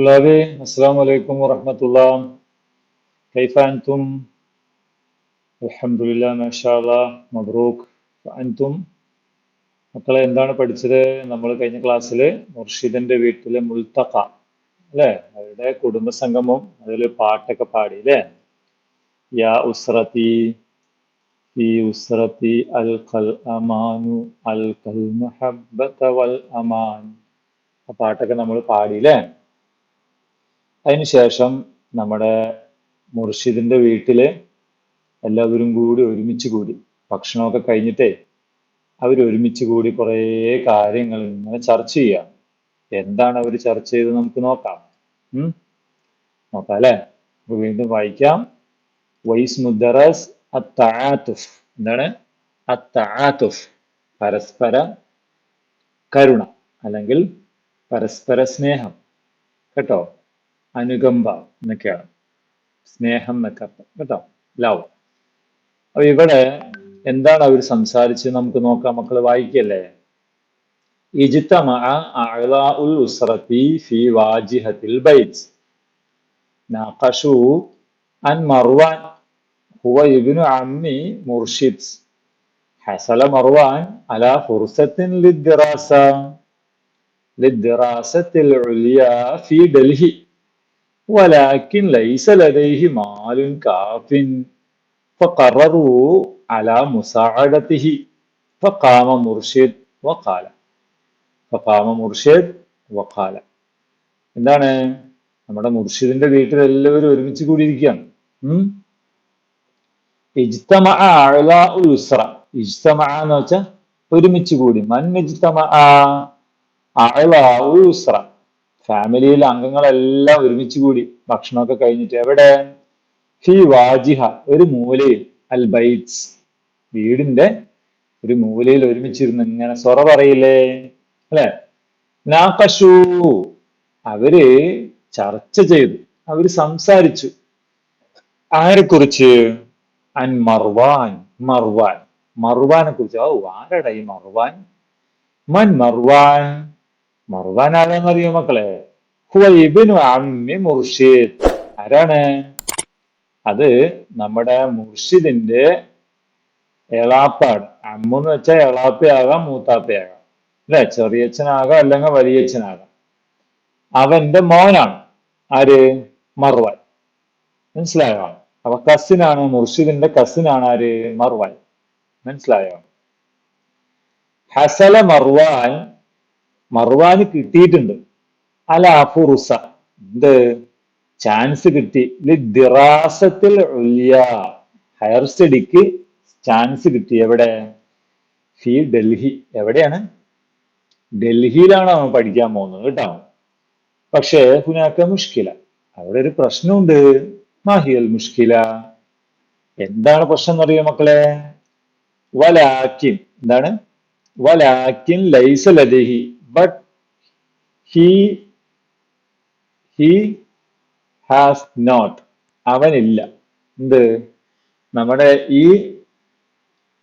طلابي السلام عليكم ورحمة الله كيف أنتم؟ الحمد لله ما شاء الله مبروك أنتم മക്കളെ എന്താണ് പഠിച്ചത് നമ്മൾ കഴിഞ്ഞ ക്ലാസ്സിൽ മുർഷിദിന്റെ വീട്ടിലെ മുൽത്തഖ അല്ലെ അവരുടെ കുടുംബസംഗമം അതിൽ പാട്ടൊക്കെ പാടി അല്ലേ യാ ഉസ്രത്തി ഈ ഉസ്രത്തി അൽ ഖൽ അമാനു അൽ ഖൽ മുഹബ്ബത വൽ അമാൻ ആ പാട്ടൊക്കെ നമ്മൾ പാടി അല്ലേ അതിനുശേഷം നമ്മുടെ മുർഷിദിന്റെ വീട്ടിൽ എല്ലാവരും കൂടി ഒരുമിച്ച് കൂടി ഭക്ഷണമൊക്കെ കഴിഞ്ഞിട്ടേ അവർ ഒരുമിച്ച് കൂടി കുറേ കാര്യങ്ങൾ ഇങ്ങനെ ചർച്ച ചെയ്യാം. എന്താണ് അവർ ചർച്ച ചെയ്ത് നമുക്ക് നോക്കാം. നോക്കാം അല്ലെ വീണ്ടും വായിക്കാം. വൈസ് മുദ്ദറസ് അത്താത്തുഫ് എന്താണ്? അത്താത്തുഫ് പരസ്പര കരുണ അല്ലെങ്കിൽ പരസ്പര സ്നേഹം. കേട്ടോ? അനുകമ്പ എന്നൊക്കെയാണ് സ്നേഹം എന്നൊക്കെ അർത്ഥം കേട്ടോ ലവ് അപ്പൊ ഇവിടെ എന്താണ് അവർ സംസാരിച്ച് നമുക്ക് നോക്കാം മക്കൾ വായിക്കല്ലേ اجتمع أعضاء الأسرة في واجهة البيت ناقشوا عن مروان هو ابن عم مرشد حصل مروان على فرصة للدراسة للدراسة العليا في دلهي ولكن ليس لديه مال كاف فقرروا على مساعدته فقام مرشد وقال فقام مرشد وقال എന്താണ് നമ്മുടെ മുർഷിദിന്റെ വീട്ടിൽ എല്ലാവരും ഒരുമിച്ച് കൂടിയിരിക്കുകയാണ് ഉം ഇജ്തമ ഉസ്ര ഇജ്തമ എന്ന് വെച്ചാൽ ഒരുമിച്ച് കൂടി മൻ ഇജ്തമ ഉസ്ര ഫാമിലിയിലെ അംഗങ്ങളെല്ലാം ഒരുമിച്ച് കൂടി ഭക്ഷണമൊക്കെ കഴിഞ്ഞിട്ട് എവിടെ? ഫി വാജിഹ ഒരു മൂലയിൽ അൽ ബൈറ്റ്സ് വീടിന്റെ ഒരു മൂലയിൽ ഒരുമിച്ചിരുന്ന് ഇങ്ങനെ സൊറ പറയില്ലേ? അല്ലെ? നാക്കഷു അവർ ചർച്ച ചെയ്തു. അവർ സംസാരിച്ചു. ആരെക്കുറിച്ച്? അൻ മർവാൻ. മർവാൻ. മർവാനെ കുറിച്ച് ഓ ആരടാ ഈ മർവാൻ? മൻ മർവാൻ. മർവാൻ ആരാന്നറിയോ മക്കളെ? ഹുവ ഇബ്നു അമ്മി മുർഷിദ്. ആരാണ്? അത് നമ്മുടെ മുർഷിദിന്റെ എളാപ്പാണ്. അമ്മെന്ന് വെച്ചാൽ എളാപ്പയാകാം മൂത്താപ്പയാകാം. അല്ലെ? ചെറിയച്ഛനാകാം അല്ലെങ്കിൽ വലിയച്ഛനാകാം. അവന്റെ മോനാണ്. ആര്? മർവാൻ മനസ്സിലായോ? അപ്പൊ കസിനാണ് മുർഷിദിന്റെ കസിനാണ് ആര്? മർവാൻ മനസ്സിലായോ? ഹസല മർവാൻ. മർവാന് കിട്ടിയിട്ടുണ്ട്. അല ഫുറുസ. എന്ത്? ചാൻസ് കിട്ടി. ദിറാസത്തിൽ ഹയർ സ്റ്റഡിക്ക് ചാൻസ് കിട്ടി. എവിടെ? ഫി ഡൽഹി. എവിടെയാണ്? ഡൽഹിയിലാണ് അവൻ പഠിക്കാൻ പോകുന്നത് കേട്ടോ. പക്ഷേ ഹുനാക്ക മുഷ്കില. അവിടെ ഒരു പ്രശ്നമുണ്ട്. മാഹിയൽ മുഷ്കില. എന്താണ് പ്രശ്നം എന്നറിയോ മക്കളെ? വലാക്കിൻ. എന്താണ്? വലാക്കിൻ ലൈസ ലദഹി. But he he has not അവനില്ല. എന്ത്? നമ്മുടെ ഈ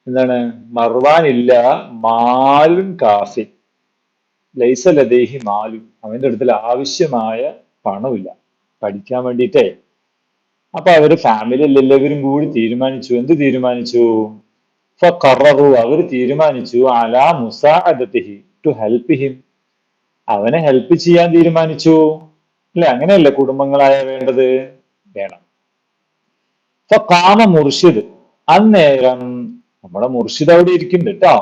എന്താണ്? മർവാനില്ല മാലുൻ കാഫി ലൈസ ലദേഹി മാലും. അവന്റെ അടുത്തിൽ ആവശ്യമായ പണമില്ല. പഠിക്കാൻ വേണ്ടിയിട്ടേ. അപ്പൊ അവർ ഫാമിലി എല്ലാവരും കൂടി തീരുമാനിച്ചു. എന്ത് തീരുമാനിച്ചു? ഫറു അവർ തീരുമാനിച്ചു അലാ മുസാഅദത്തിഹി ടു ഹെൽപ്പ് ഹിം അവനെ ഹെൽപ്പ് ചെയ്യാൻ തീരുമാനിച്ചു. അല്ലെ? അങ്ങനെയല്ലേ കുടുംബങ്ങളായ വേണ്ടത്? വേണം. ഇപ്പൊ കാമ മുർഷിദ് അന്നേരം നമ്മുടെ മുർഷിദ് അവിടെ ഇരിക്കുന്നുണ്ട് കേട്ടോ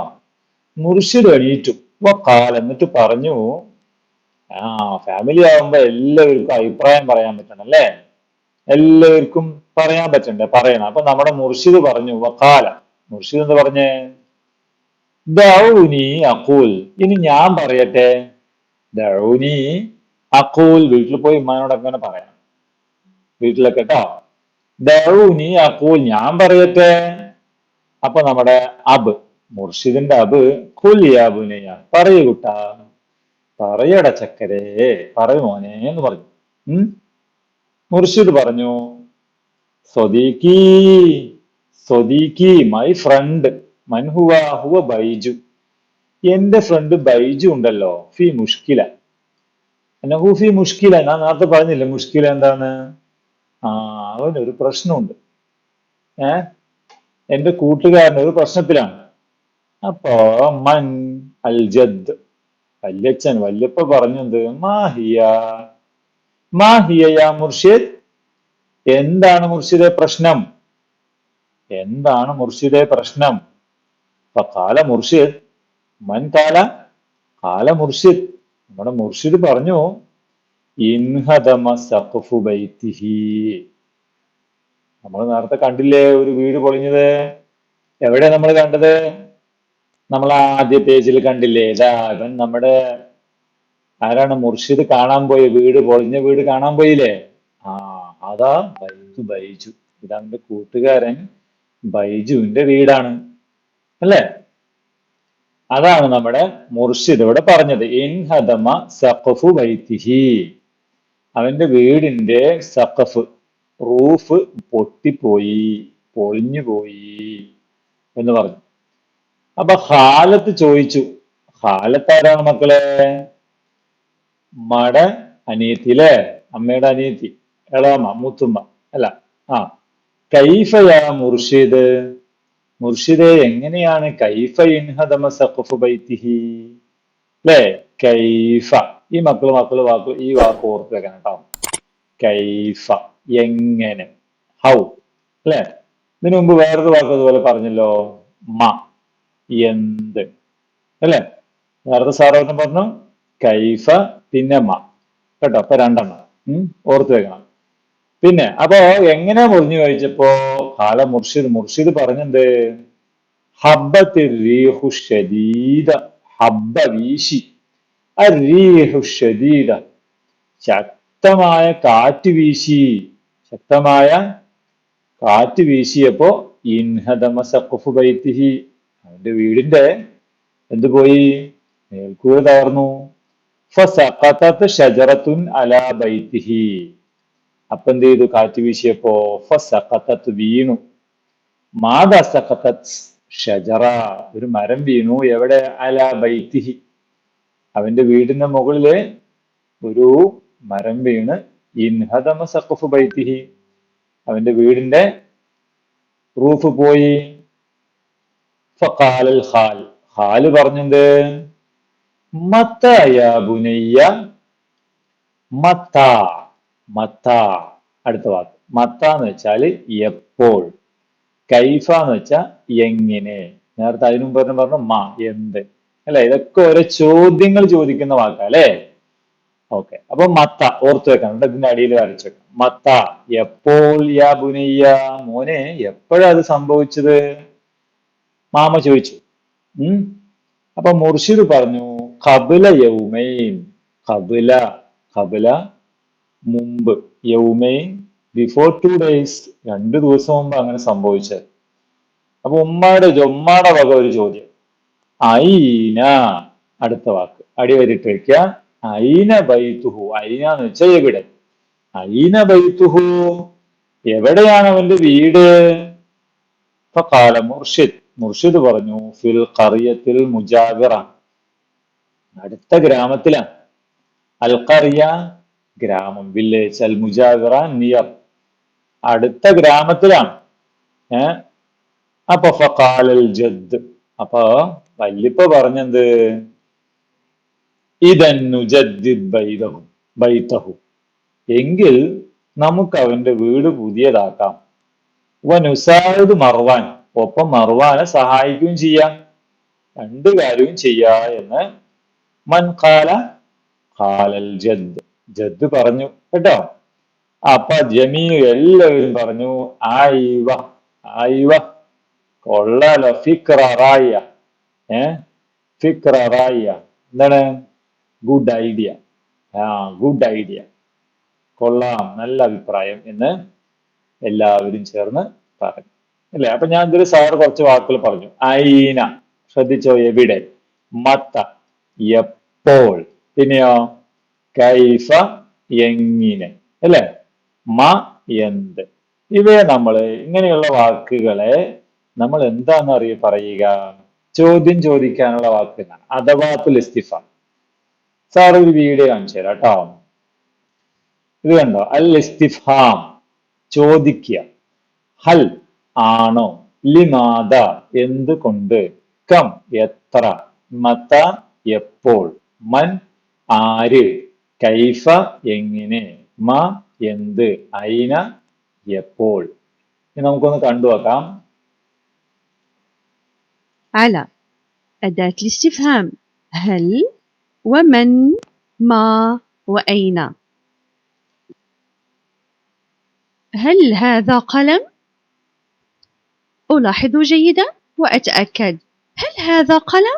മുർഷിദ് എണീറ്റു. കാൽ എന്നിട്ട് പറഞ്ഞു ആ ഫാമിലി ആവുമ്പോ എല്ലാവർക്കും അഭിപ്രായം പറയാൻ പറ്റണം അല്ലേ? എല്ലാവർക്കും പറയാൻ പറ്റണ്ടേ പറയണം. അപ്പൊ നമ്മുടെ മുർഷിദ് പറഞ്ഞു വക്കാല മുർഷിദ് എന്ന് പറഞ്ഞേ? ദൗനി അക്കൂൽ ഇനി ഞാൻ പറയട്ടെ? ദൗനി അക്കൂൽ വീട്ടിൽ പോയി ഇമ്മാനോട് അങ്ങനെ പറയാം? വീട്ടിലൊക്കെ കേട്ടോ നീ അക്കൂൽ ഞാൻ പറയട്ടെ. അപ്പൊ നമ്മുടെ അബ് മുർഷിദിന്റെ അബ് കുലിയാബുനെയ പറയൂ കുട്ട. പറയട ചക്കരേ പറയൂ മോനെ എന്ന് പറഞ്ഞു. ഉം? മുർഷിദ് പറഞ്ഞു സ്വദീക്കി സ്വദീക്കി മൈ ഫ്രണ്ട് മൻഹുവ ഹുവ ബൈജു. എന്റെ ഫ്രണ്ട് ബൈജു ഉണ്ടല്ലോ ഫി മുഷ്കില. നഹൂഫി മുഷ്കില ഞാൻ നേരത്തെ പറഞ്ഞില്ലേ മുഷ്കില എന്താണ്? ആ അവനൊരു പ്രശ്നമുണ്ട്. ഏ? എന്റെ കൂട്ടുകാരൻ ഒരു പ്രശ്നത്തിലാണ്. അപ്പോ മൻ അൽ ജദ് വല്യച്ഛൻ വല്യപ്പ പറഞ്ഞത് മാഹിയ മാഹിയ മുർഷിദ്. എന്താണ് മുർഷിദെ പ്രശ്നം? എന്താണ് മുർഷിദെ പ്രശ്നം? കാല മുർഷിദ് മൻ കാല കാല മുർഷിദ്. നമ്മുടെ മുർഷിദ് പറഞ്ഞു ഇൻഹദമ സഖഫു ബൈത്തിഹി. നമ്മൾ നേരത്തെ കണ്ടില്ലേ ഒരു വീട് പൊളിഞ്ഞത്? എവിടെ നമ്മൾ കണ്ടത്? നമ്മൾ ആദ്യ പേജിൽ കണ്ടില്ലേ ഇതാ ഇവൻ നമ്മുടെ ആരാണ് മുർഷിദ് കാണാൻ പോയി വീട് പൊളിഞ്ഞ വീട് കാണാൻ പോയില്ലേ? ആ അതാ ബൈജു ബൈജു. ഇതവന്റെ കൂട്ടുകാരൻ ബൈജുവിന്റെ വീടാണ്. അല്ലേ? അതാണ് നമ്മുടെ മുർഷിദ് ഇവിടെ പറഞ്ഞത്. ഇൻഹദമ സഖഫു ബൈത്തിഹി. അവന്റെ വീടിന്റെ സഖഫ് റൂഫ് പൊട്ടിപ്പോയി പൊളിഞ്ഞു പോയി എന്ന് പറഞ്ഞു. അപ്പൊ ഹാലത്ത് ചോദിച്ചു ഹാലത്ത് ആരാണ് മക്കളെ? മട അനിയത്തി അല്ലേ? അമ്മയുടെ അനിയത്തി എളാമ മുത്തുമ്മ അല്ല ആ. കൈഫയാ മുർഷിദ്? മുർഷിദെ എങ്ങനെയാണ് കൈഫ ഇൻഹദമ സഖഫ് ബൈത്തിഹി? അല്ലേ കൈഫ. ഈ മക്കൾ മക്കൾ വാക്ക് ഈ വാക്ക് ഓർത്ത് വെക്കണം കേട്ടോ. കൈഫ. എങ്ങനെ? ഹൗ. അല്ലേ ഇതിനു മുമ്പ് വേറൊരു വാക്ക് അതുപോലെ പറഞ്ഞല്ലോ. മ. എന്ത്? അല്ലേ നേരത്തെ സാറോട്ടം പറഞ്ഞു. കൈഫ പിന്നെ മ. കേട്ടോ? അപ്പൊ രണ്ടെണ്ണം. ഓർത്ത് വെക്കണം പിന്നെ അപ്പോ എങ്ങനെ മുറിഞ്ഞു കഴിച്ചപ്പോ? കാല മുർഷിദ് മുർഷിദ് പറഞ്ഞെന്ത്? ഹബ്ബത്തിൽ റീഹു ഷദീദ ഹബ്ബ വീശി. ആ റീഹു ഷദീദ ശക്തമായ കാറ്റ് വീശി. ശക്തമായ കാറ്റ് വീശിയപ്പോ ഇൻഹദമ സഖുഫ് ബൈത്തിഹി. അവന്റെ വീടിന്റെ എന്തുപോയി മേൽക്കൂര തകർന്നു. ഫസഖതത് ഷജറത്തുൻ അലാ ബൈത്തിഹി. അപ്പൊ എന്ത് ചെയ്തു? കാറ്റ് വീശിയപ്പോ ഫസഖതത് വീണു. മാത ഷജറ. ഒരു മരം വീണു. എവിടെ? അല ബൈത്തിഹി. അവന്റെ വീടിന്റെ മുകളിൽ ഒരു മരം വീണ്. ഇൻഹദമ സഖഫ് ബൈത്തിഹി. അവന്റെ വീടിന്റെ റൂഫ് പോയി. ഫഖാലൽ ഖാൽ പറഞ്ഞത് മത്തയാ ബുനയ്യ. മത്ത. മത്ത അടുത്ത വാക്ക്. മത്ത എന്ന് വെച്ചാൽ എപ്പോൾ. കൈഫ എന്ന് വെച്ചാൽ എങ്ങനെ. നേരത്തെ അതിനു മുമ്പ് പറഞ്ഞു മ എന്ത്. അല്ലെ? ഇതൊക്കെ ഓരോ ചോദ്യങ്ങൾ ചോദിക്കുന്ന വാക്കാ അല്ലേ? ഓക്കെ. അപ്പൊ മത്ത ഓർത്തു വെക്കണം. എന്നിട്ട് ഇതിന്റെ അടിയിൽ വരച്ചു മത്ത എപ്പോൾ യാ ബുനയ്യ? മോനെ എപ്പോഴാ അത് സംഭവിച്ചത്? മാമ ചോദിച്ചു. ഉം? അപ്പൊ മുർഷിദ് പറഞ്ഞു കബില യൗമൈൻ. കബില കബില മുമ്പ് യൗമേ ബിഫോർ ടു ഡേയ്സ് രണ്ടു ദിവസം മുമ്പ് അങ്ങനെ സംഭവിച്ചത്. അപ്പൊ ഉമ്മയുടെ ഉമ്മയുടെ വക ഒരു ചോദ്യം. ഐന അടുത്ത വാക്ക്. അടിവരിട്ട് വയ്ക്ക ഐന ബൈത്തുഹു. ഐന എന്ന് വെച്ചാൽ എവിടെ? ഐന ബൈത്തുഹു. എവിടെയാണ് അവന്റെ വീട്? കാല മുർഷിദ്. മുർഷിദ് പറഞ്ഞു ഫിൽ കറിയത്തിൽ മുജാബിറ അടുത്ത ഗ്രാമത്തിലാണ്. അൽ ഗ്രാമം വില്ലേജ് അൽ മുജാവിറ നിയർ. അടുത്ത ഗ്രാമത്തിലാണ്. ഏ? അപ്പൊ ഫക്കാലൽ ജദ്. അപ്പൊ വല്യപ്പ പറഞ്ഞെന്ത്? ഇതന്നുജദ്ദിദ് ബൈതഹു ബൈതഹു. എങ്കിൽ നമുക്ക് അവന്റെ വീട് പുതിയതാക്കാം. വനുസാദ് മർവാൻ. ഒപ്പം മർവാനെ സഹായിക്കുകയും ചെയ്യാം. രണ്ട് കാര്യവും ചെയ്യാ എന്ന് മൻ ഖാല ഖാലൽ ജദ്. ജദ് പറഞ്ഞു കേട്ടോ? അപ്പൊ ജമീ എല്ലാവരും പറഞ്ഞു ആയിവ ആയിവ കൊള്ളാലോ ഫിക്രായ ഏ ഫിക്രായ എന്താണ്? ഗുഡ് ഐഡിയ ആ ഗുഡ് ഐഡിയ കൊള്ളാം നല്ല അഭിപ്രായം എന്ന് എല്ലാവരും ചേർന്ന് പറഞ്ഞു. അല്ലേ? അപ്പൊ ഞാൻ ഇതിൽ സാറ് കുറച്ച് വാക്കുകൾ പറഞ്ഞു. ഐന ശ്രദ്ധിച്ചോ എവിടെ? മത്ത എപ്പോൾ? പിന്നെയോ? കൈഫ എങ്ങിനെ അല്ലേ? മ എന്ത്. ഇവയെ നമ്മൾ ഇങ്ങനെയുള്ള വാക്കുകളെ നമ്മൾ എന്താന്ന് അറിയ പറയുക? ചോദ്യം ചോദിക്കാനുള്ള വാക്കുകളാണ് അഥവാത്തുൽ ഇസ്തിഫ സാർ ഒരു വീഡിയോ കാണിച്ചു തരാം കേട്ടോ. ഇത് കണ്ടോ? അൽ ഇസ്തിഫാം ചോദിക്കുക. ഹൽ ആണോ? ലിമാദ. എന്തുകൊണ്ട് കം. എത്ര? മത. എപ്പോൾ? മൻ. ആര്? കൈഫ എങ്ങനെ മ എന്ത് ഐന എപ്പോൾ ഇനി നമുക്കൊന്ന് കണ്ടു നോക്കാം على أداة الاستفهام هل ومن ما وأين هل هذا قلم؟ ألاحظ جيدا وأتأكد هل هذا قلم؟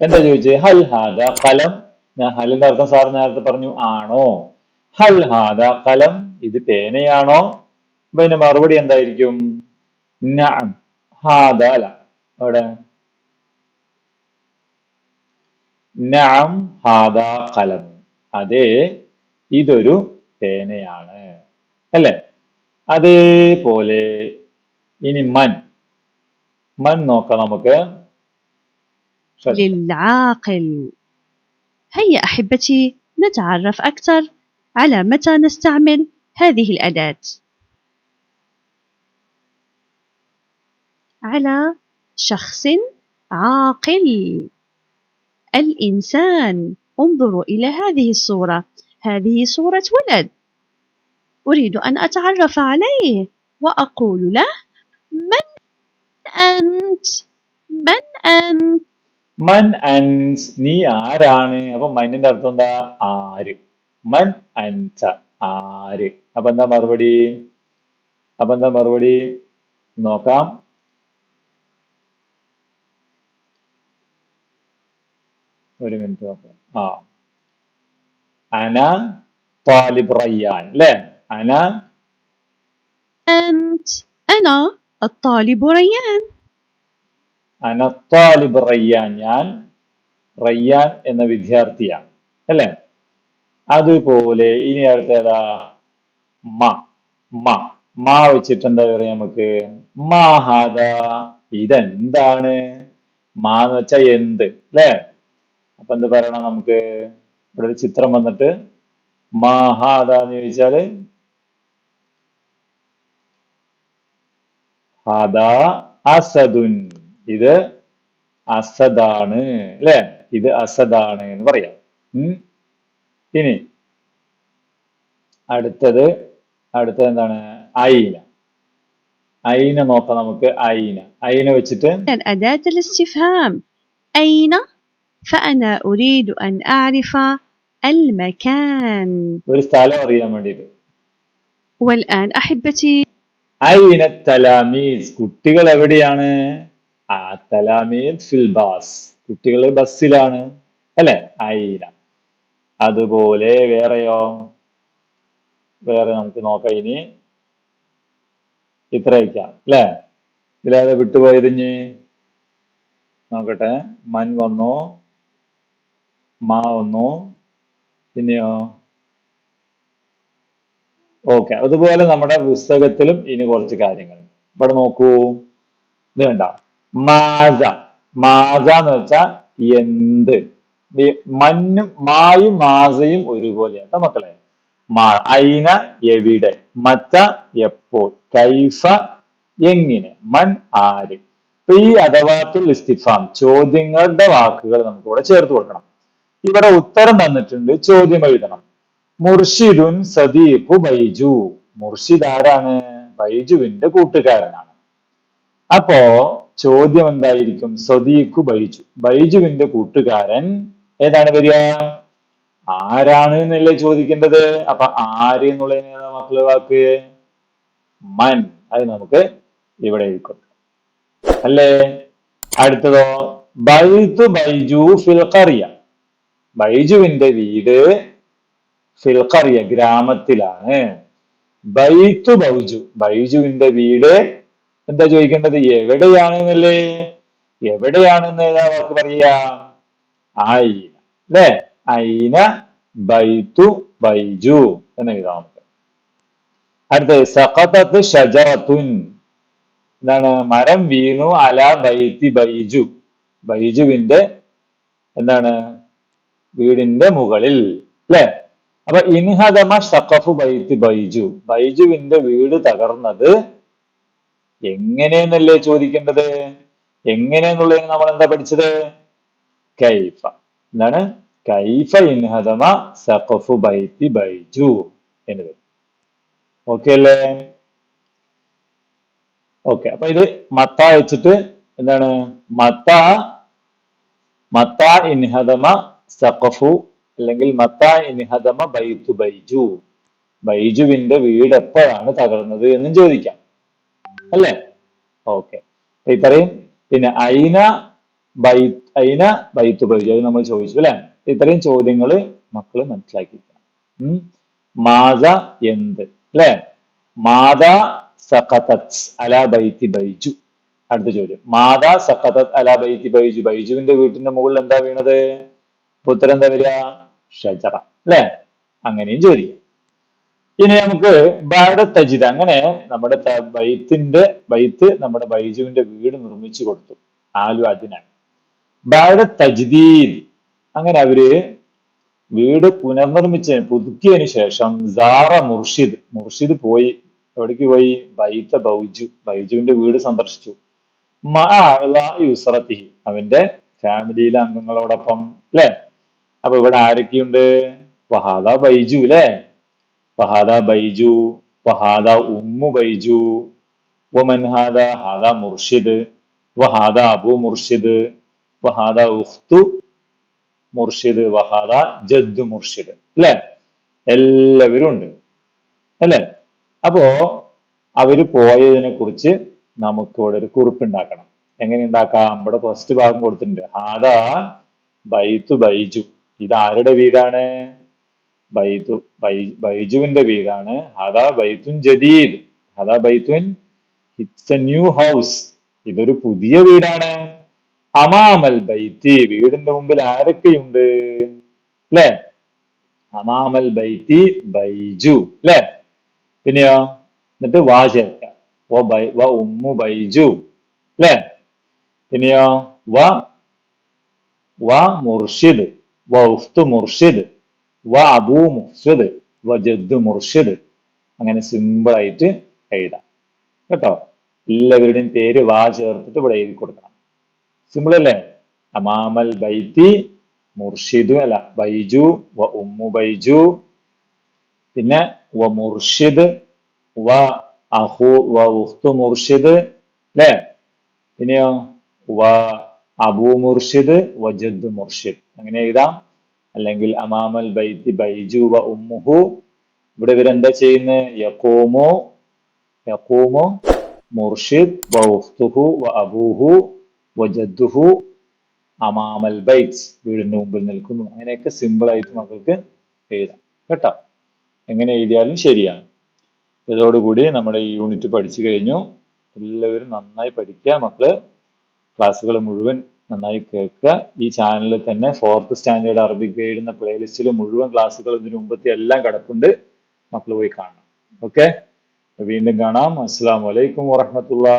എന്താ ചോദിച്ചത് ഹൽ ഹാദ കലം ഞാൻ ഹലിന്റെ അർത്ഥം? സാർ നേരത്തെ പറഞ്ഞു ആണോ? ഹൽ ഹാദ കലം ഇത് പേനയാണോ? അപ്പൊ ഇതിന്റെ മറുപടി എന്തായിരിക്കും? ഹാദ അല്ല അവിടെ നാം ഹാദ കലം. അതെ ഇതൊരു പേനയാണ്. അല്ലേ? അതേപോലെ ഇനി മൻ. മൻ നോക്കാം നമുക്ക്. هيا أحبتي نتعرف أكثر على متى نستعمل هذه الأداة. على شخص عاقل. الإنسان انظروا إلى هذه الصورة. هذه صورة ولد. أريد أن أتعرف عليه وأقول له من أنت؟ من أنت؟ മൻ അൻസ് നീ ആരാണ് അപ്പൊ മന്നിന്റെ അർത്ഥം എന്താ ആര് മൻ അൻസ ആര് അപ്പൊ എന്താ മറുപടി അപ്പൊ എന്താ മറുപടി നോക്കാം ഒരു മിനിറ്റ് നോക്കാം ആ അന താലിബ് റയ്യാൻ അല്ലേ അന أنت أنا الطالب ريان അന താലിബ് റയ്യാൻ ഞാൻ റയ്യാൻ എന്ന വിദ്യാർത്ഥിയാണ് അല്ലേ? അതുപോലെ ഇനി അടുത്തേതാ മ മ മ വെച്ചിട്ട് എന്താ പറയാ നമുക്ക്? മാഹാദ ഇതെന്താണ്? മാ എന്ന് വെച്ചാൽ എന്ത് അല്ലേ? അപ്പൊ എന്ത് പറയണം നമുക്ക്? ഇവിടെ ഒരു ചിത്രം വന്നിട്ട് മാഹാദ എന്ന് ചോദിച്ചാൽ ഹാദാ അസദുൻ. ഇത് അസദാണ് അല്ലെ ഇത് അസദാണ് എന്ന് പറയാം ഉം. ഇനി അടുത്തത് അടുത്തത് എന്താണ് ഐന ഐന നോക്കാം നമുക്ക് ഐന ഐന വെച്ചിട്ട് أداة الاستفهام أين؟ فأنا أريد أن أعرف المكان ഒരു സ്ഥലം അറിയാൻ വേണ്ടിയിട്ട് والآن أحبتي ഐന തലാമീസ് കുട്ടികൾ എവിടെയാണ് ഫിൽ ബാസ്. കുട്ടികൾ ബസ്സിലാണ് അല്ലെ? ഐന അതുപോലെ വേറെയോ? വേറെ നമുക്ക് നോക്കാം ഇനി. ഇത്ര അല്ലെ? ഇതിലേതെ വിട്ടുപോയതിഞ്ഞ് നോക്കട്ടെ. മൻ വന്നു മാ വന്നു പിന്നെയോ? ഓക്കെ. അതുപോലെ നമ്മുടെ പുസ്തകത്തിലും ഇനി കുറച്ച് കാര്യങ്ങൾ. ഇവിടെ നോക്കൂ. ഇത് കണ്ട? മാസ മാസ എന്ന് വെച്ചാൽ എന്ത് മഞ്ഞും മായും മാസയും ഒരുപോലെയാണ്. കേട്ടോ മക്കളെ മാ ഐന എവിടെ? മച്ച എപ്പോൾ? കൈഫ എങ്ങനെ? മൻ ആര്? ഇപ്പൊ ഈ അഥവാത്തുൽ ഇസ്തിഫാം ചോദ്യങ്ങളുടെ വാക്കുകൾ നമുക്ക് ഇവിടെ ചേർത്ത് കൊടുക്കണം. ഇവിടെ ഉത്തരം തന്നിട്ടുണ്ട് ചോദ്യം എഴുതണം. മുർഷിദുൻ സദീഖു ബൈജു. മുർഷിദ് ആരാണ്? ബൈജുവിന്റെ കൂട്ടുകാരനാണ്. അപ്പോ ചോദ്യം എന്തായിരിക്കും സദീഖു ബൈജു. ബൈജുവിന്റെ കൂട്ടുകാരൻ ഏതാണ് വരിക? ആരാണ് എന്നല്ലേ ചോദിക്കേണ്ടത്? അപ്പൊ ആര് എന്നുള്ളതിന് മക്കളെ വാക്ക്? മൻ. അത് നമുക്ക് ഇവിടെ എഴുതിക്കൊടുക്കാം അല്ലേ? അടുത്തതോ? ബൈതു ബൈജു ഫിൽ ഖറിയ ബൈജുവിന്റെ വീട് ഫിൽഖറിയ ഗ്രാമത്തിലാണ്. ബൈത്തു ബൈജു. ബൈജുവിന്റെ വീട് എന്താ ചോദിക്കേണ്ടത്? എവിടെയാണെന്നല്ലേ? എവിടെയാണെന്ന് ഏതാ വാക്ക് പറയാ? ഐന അല്ലേ? ഐന ബൈത്തു ബൈജു എന്ന് എഴുതാം നമുക്ക് അടുത്തത് സഖത്തത്ത് ഷജറത്തുൻ എന്താണ്? മരം വീണു അല ബൈത്തി ബൈജു. ബൈജുവിന്റെ എന്താണ്? വീടിന്റെ മുകളിൽ. അല്ലെ? അപ്പൊ ഇൻഹദമ സഖഫു ബൈത്തി ബൈജു. ബൈജുവിന്റെ വീട് തകർന്നത് എങ്ങനെയെന്നല്ലേ ചോദിക്കേണ്ടത്? എങ്ങനെയെന്നുള്ളതിന് നമ്മൾ എന്താ പഠിച്ചത്? കൈഫ. എന്താണ്? കൈഫ ഇൻഹദമ സഖഫു ബൈത്തി ബൈജു എന്ന് വരും. ഓക്കെ അല്ലേ? ഓക്കെ അപ്പൊ ഇത് മത്ത വെച്ചിട്ട് എന്താണ്? മത്ത മത്ത ഇൻഹദമ സഖഫു അല്ലെങ്കിൽ മത്ത ഇൻഹദമ ബൈത്തു ബൈജു. ബൈജുവിന്റെ വീട് എപ്പോഴാണ് തകർന്നത് എന്നും ചോദിക്കാം. അല്ലേ? ഓക്കെ. ഇത്രയും പിന്നെ ഐന ബൈ ഐന ബൈത്ത് ബൈജു അത് നമ്മൾ ചോദിച്ചു അല്ലെ? ഇത്രയും ചോദ്യങ്ങൾ മക്കൾ മനസ്സിലാക്കി. മാത എന്ത്? അല്ലെ? മാത സഖതത് അല ബൈത്തി ബൈജു. അടുത്ത ചോദ്യം. മാതാ സഖതത് അല ബൈത്തി ബൈജു. ബൈജുവിന്റെ വീട്ടിന്റെ മുകളിൽ എന്താ വീണത്? പുത്രൻ എന്താ വരിക? ഷജറ. അല്ലെ? അങ്ങനെയും ചോദിക്കാം. ഇനി നമുക്ക് ബാഡ തജിദ്. അങ്ങനെ നമ്മുടെ ബൈത്തിന്റെ ബൈത്ത് നമ്മുടെ ബൈജുവിന്റെ വീട് നിർമ്മിച്ചു കൊടുത്തു. ആലു അതിനാണ് ബാഡ തജ്ദീദ്. അങ്ങനെ അവർ വീട് പുനർനിർമ്മിച്ച പുതുക്കിയതിനു ശേഷം സാറ മുർഷിദ് മുർഷിദ് പോയി. എവിടേക്ക് പോയി? ബൈത്ത ബൗജു ബൈജുവിന്റെ വീട് സന്ദർശിച്ചു. യുസറത്തി അവന്റെ ഫാമിലിയിലെ അംഗങ്ങളോടൊപ്പം അല്ലെ? അപ്പൊ ഇവിടെ ആരൊക്കെയുണ്ട്? വഹാദ ബൈജു അല്ലെ? വഹാദ ബൈജു ഫഹാദ ഉമ്മു ബൈജു വമൻ ഹാദ ഹാദ മുർഷിദ് വഹാദ അബു മുർഷിദ് വഹാദ ഉഖ്തു മുർഷിദ് വഹാദ ജദ്ദു മുർഷിദ് അല്ലെ എല്ലാവരും ഉണ്ട്. അല്ലെ? അപ്പോ അവർ പോയതിനെ കുറിച്ച് നമുക്ക് ഇവിടെ ഒരു കുറിപ്പ് ഉണ്ടാക്കണം. എങ്ങനെ ഉണ്ടാക്കാം? നമ്മുടെ ഫസ്റ്റ് ഭാഗം കൊടുത്തിട്ടുണ്ട്. ഹാദ ബൈത്തു ബൈജു. ഇത് ആരുടെ വീടാണ്? ബൈത്തു ബൈ ബൈജുവിന്റെ വീടാണ്. ഹദാ ബൈത്തുൻ ജദീദ്. ഹദാ ബൈത്തുൻ ഇറ്റ്സ് എ ന്യൂ ഹൗസ്. ഇതൊരു പുതിയ വീടാണ്. അമാമൽ ബൈത്തി. വീടിന്റെ മുമ്പിൽ ആരൊക്കെയുണ്ട്? അല്ലേ അമാമൽ ബൈത്തി ബൈജു. അല്ലേ പിന്നെയോ? എന്നിട്ട് വാ ചേർക്കാം. ബൈ വ ഉമ്മു ബൈജു. അല്ലേ പിന്നെയോ? വ വ മുർഷിദ്. വ ഉഫ്തു മുർഷിദ്. വ അബൂ മുർഷിദ് വ ജദ് മുർഷിദ്. അങ്ങനെ സിമ്പിൾ ആയിട്ട് എഴുതാം. കേട്ടോ? എല്ലാവരുടെയും പേര് വാ ചേർത്തിട്ട് ഇവിടെ എഴുതി കൊടുക്കണം. സിമ്പിൾ അല്ലേ? അമാമൽ ബൈത്തി മുർഷിദു അല്ല. ബൈജു വ ഉമ്മു ബൈജു. പിന്നെ വ മുർഷിദ് വ അഹു വ ഉഖ്തു മുർഷിദ് അല്ലേ? പിന്നെയോ? വ അബു മുർഷിദ് വ ജദ് മുർഷിദ്. അങ്ങനെ എഴുതാം. അല്ലെങ്കിൽ അമാമൽ ബൈത്തി ബൈജു വ ഉമ്മുഹു. ഇവിടെ ഇവരെന്താ ചെയ്യുന്നത് യഖൂമു യഖൂമു മുർഷിദ് വ ഉഫ്തുഹു വ അബൂഹു വ ജദ്ദുഹു അമാമൽ ബൈറ്റ്സ് വീടിന്റെ മുമ്പിൽ നിൽക്കുന്നു. അങ്ങനെയൊക്കെ സിമ്പിൾ ആയിട്ട് മക്കൾക്ക് എഴുതാം. കേട്ടോ? എങ്ങനെ എഴുതിയാലും ശരിയാണ്. ഇതോടുകൂടി നമ്മുടെ ഈ യൂണിറ്റ് പഠിച്ചു കഴിഞ്ഞു. എല്ലാവരും നന്നായി പഠിക്കുക. മക്കൾ ക്ലാസ്സുകൾ മുഴുവൻ നന്നായി കേൾക്കുക. ഈ ചാനലിൽ തന്നെ ഫോർത്ത് സ്റ്റാൻഡേർഡ് അറബിക് ഗൈഡ് എന്ന പ്ലേലിസ്റ്റിൽ മുഴുവൻ ക്ലാസ്സുകൾ ഇതിനു മുമ്പത്തെ എല്ലാം കിടപ്പുണ്ട്. മക്കൾ പോയി കാണണം. ഓക്കെ വീണ്ടും കാണാം. അസ്സാം വലൈക്കും വാഹമത്തുള്ള